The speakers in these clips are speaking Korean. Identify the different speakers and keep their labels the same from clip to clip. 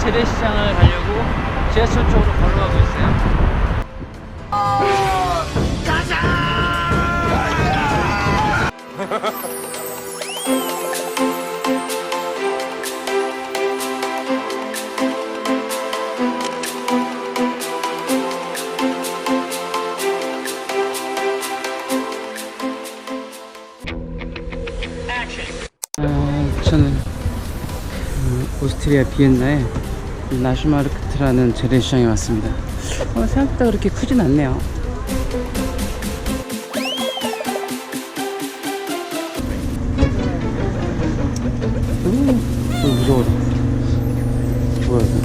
Speaker 1: 재래시장을 가려고 지하철 쪽으로 걸어가고 있어요. 아, 오스트리아 비엔나의 나슈마르크트라는 재래시장에 왔습니다. 어, 생각보다 그렇게 크진 않네요. 음, 어, 무서워라. 뭐야 이거.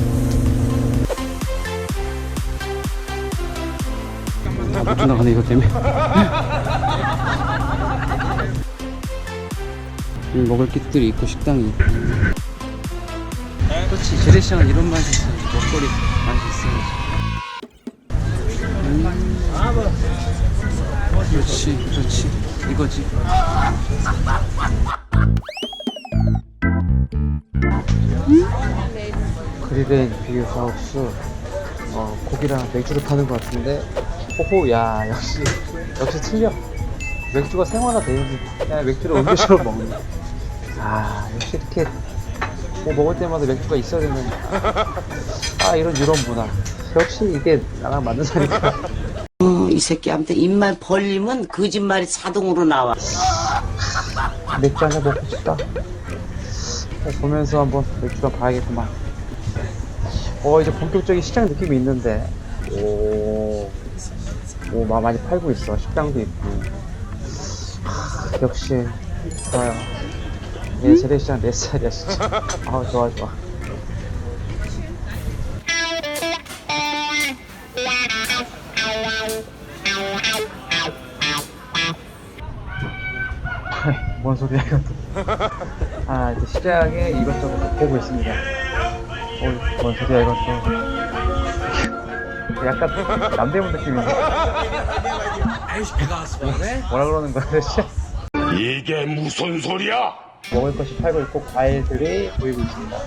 Speaker 1: 다못 지나가네 이것 때문에. 음, 먹을 것들이 있고 식당이. 그렇지. 재래시장은 이런 맛이 있어야지 먹거리 맛이 있어야지 음. 그렇지 그렇지. 이거지.
Speaker 2: 그릴앤 비유 하우스 어, 고기랑 맥주를 파는 것 같은데 호호 야 역시 역시 틀려. 맥주가 생활화돼 있는 그냥 맥주를 음료수로 먹는. 아 역시 이렇게 뭐 먹을 때마다 맥주가 있어야 되는. 아 이런 유럽 문화. 역시 이게 나랑 맞는 사니까
Speaker 3: 어, 이 새끼한테 입만 벌리면 거짓말이 자동으로 나와.
Speaker 2: 맥주 한잔 먹고 싶다. 어, 보면서 한번 맥주가 봐야겠구만. 어 이제 본격적인 시장 느낌이 있는데. 오, 오 마- 많이 팔고 있어. 식당도 있고. 하, 역시 좋아요 내 재래시장 내 스타일이야 진짜. 아 좋아 좋아. 뭔 소리야 이것도 아 이제 시장에 이것저것 보고 있습니다. 어, 뭔 소리야 이것도 약간 남대문 느낌인데 뭐라 그러는 거야
Speaker 4: 이게 무슨 소리야?
Speaker 2: 먹을 것이 팔고 있고 과일들이 보이고 있습니다.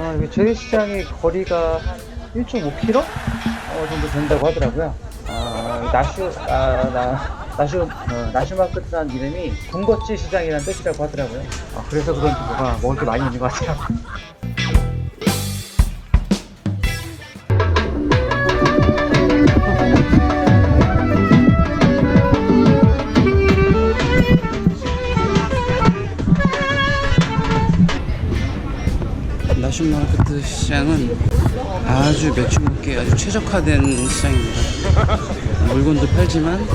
Speaker 2: 아 여기 재래시장의 거리가 한 1.5km 어, 정도 된다고 하더라고요. 아 나슈 아, 나, 나슈 어, 나슈마크트라는 이름이 군것질 시장이라는 뜻이라고 하더라고요. 아, 그래서 그런지 뭐가 먹을 게 많이 있는 것 같아요
Speaker 1: 나슈마르크트 시장은 아주 맥주 먹기에 아주 최적화된 시장입니다. 물건도 팔지만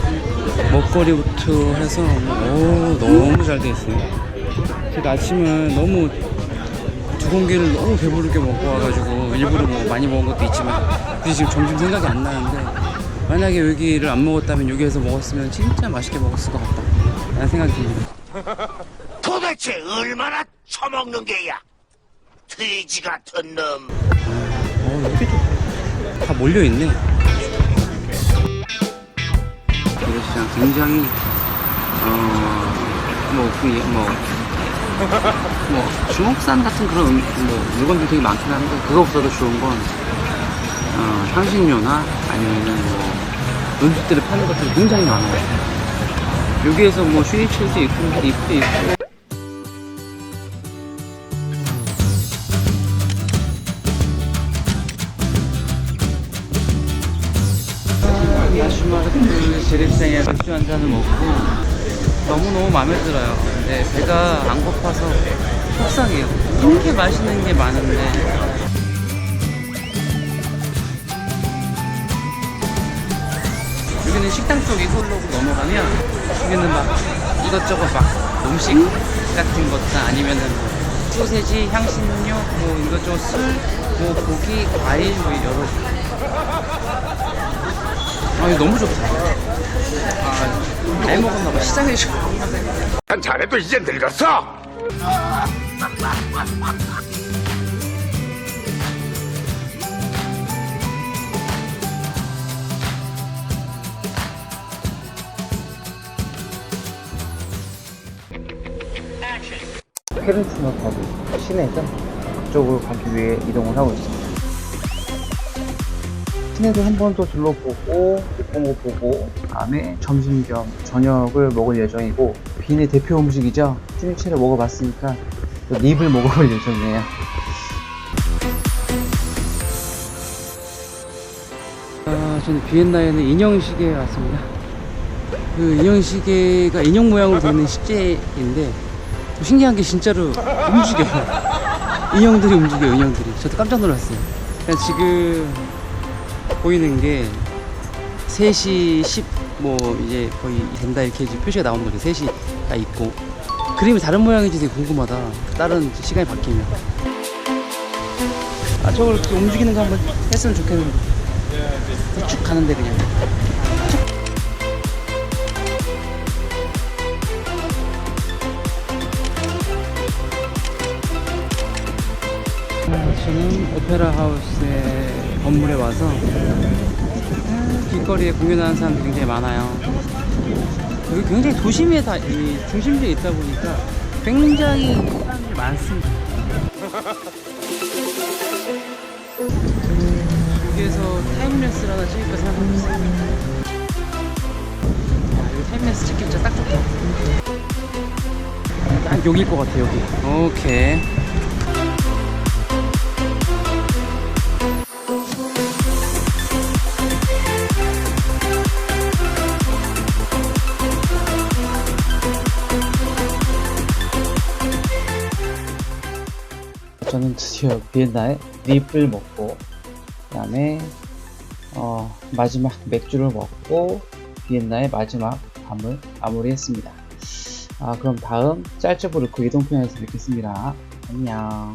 Speaker 1: 먹거리부터 해서 오, 너무 잘 돼 있어요. 제가 아침은 너무 두 공기를 너무 배부르게 먹고 와가지고 일부러 뭐 많이 먹은 것도 있지만 굳이 지금 점심 생각이 안 나는데 만약에 여기를 안 먹었다면 여기에서 먹었으면 진짜 맛있게 먹었을 것 같다 라는 생각이 듭니다.
Speaker 4: 도대체 얼마나 처먹는 게야? 돼지 같은 놈.
Speaker 1: 어, 여기도 다 몰려있네. 재래시장 굉장히, 어, 뭐, 그, 뭐, 뭐, 중국산 같은 그런 음, 뭐, 물건들이 되게 많긴 한데, 그거보다도 좋은 건, 어, 향신료나 아니면은 뭐, 음식들을 파는 것들이 굉장히 많아요. 여기에서 뭐, 슈니첼도 있고, 립도 있고, 나슈마르크 재래시장에 맥주 한 잔을 먹고 너무너무 마음에 들어요. 근데 배가 안 고파서 속상해요. 이렇게 맛있는 게 많은데. 여기는 식당 쪽 이걸로 넘어가면 여기는 막 이것저것 막 음식 같은 것도 아니면은 뭐 소세지, 향신료, 뭐 이것저것 술, 뭐 고기, 과일 뭐 여러 아 이거 너무 좋다. 아, 잘 먹었나봐. 시장에서.
Speaker 4: 한 자네도 이제 늙었어?
Speaker 2: 가도 시내죠 그쪽으로 가기 위해 이동을 하고 있습니다 시내도 한번 더 둘러보고 못본거 보고 다음에 점심 겸 저녁을 먹을 예정이고 비인의 대표 음식이죠 쭈니치를 먹어봤으니까 또 립을 먹어볼 예정이에요
Speaker 1: 아, 저는 비엔나에 는 인형시계에 왔습니다. 그 인형시계가 인형 모양으로 되는 시계인데 좀 신기한 게 진짜로 움직여요. 인형들이 움직여요, 인형들이. 저도 깜짝 놀랐어요. 그냥 지금 보이는 게 3시 10, 뭐 이제 거의 된다 이렇게 표시가 나오는 거죠. 3시가 있고. 그림이 다른 모양인지 되게 궁금하다. 다른 시간이 바뀌면. 아, 저걸 이렇게 움직이는 거 한번 했으면 좋겠는데. 쭉 가는데 그냥 저는 오페라 하우스의 건물에 와서 아, 길거리에 공연하는 사람들이 굉장히 많아요. 여기 굉장히 도심에 다, 이 중심지에 있다 보니까 굉장히 사람들이 많습니다. 여기에서 타임랩스를 하나 찍을까 생각하고 있어요. 야, 여기 타임랩스 찍기 진짜 딱 좋다. 딱 여기일 것 같아, 여기. 오케이.
Speaker 2: 저는 드디어 비엔나에 립을 먹고 그 다음에 어, 마지막 맥주를 먹고 비엔나의 마지막 밤을 마무리했습니다. 아 그럼 다음 짤짤부르크 이동편에서 뵙겠습니다. 안녕.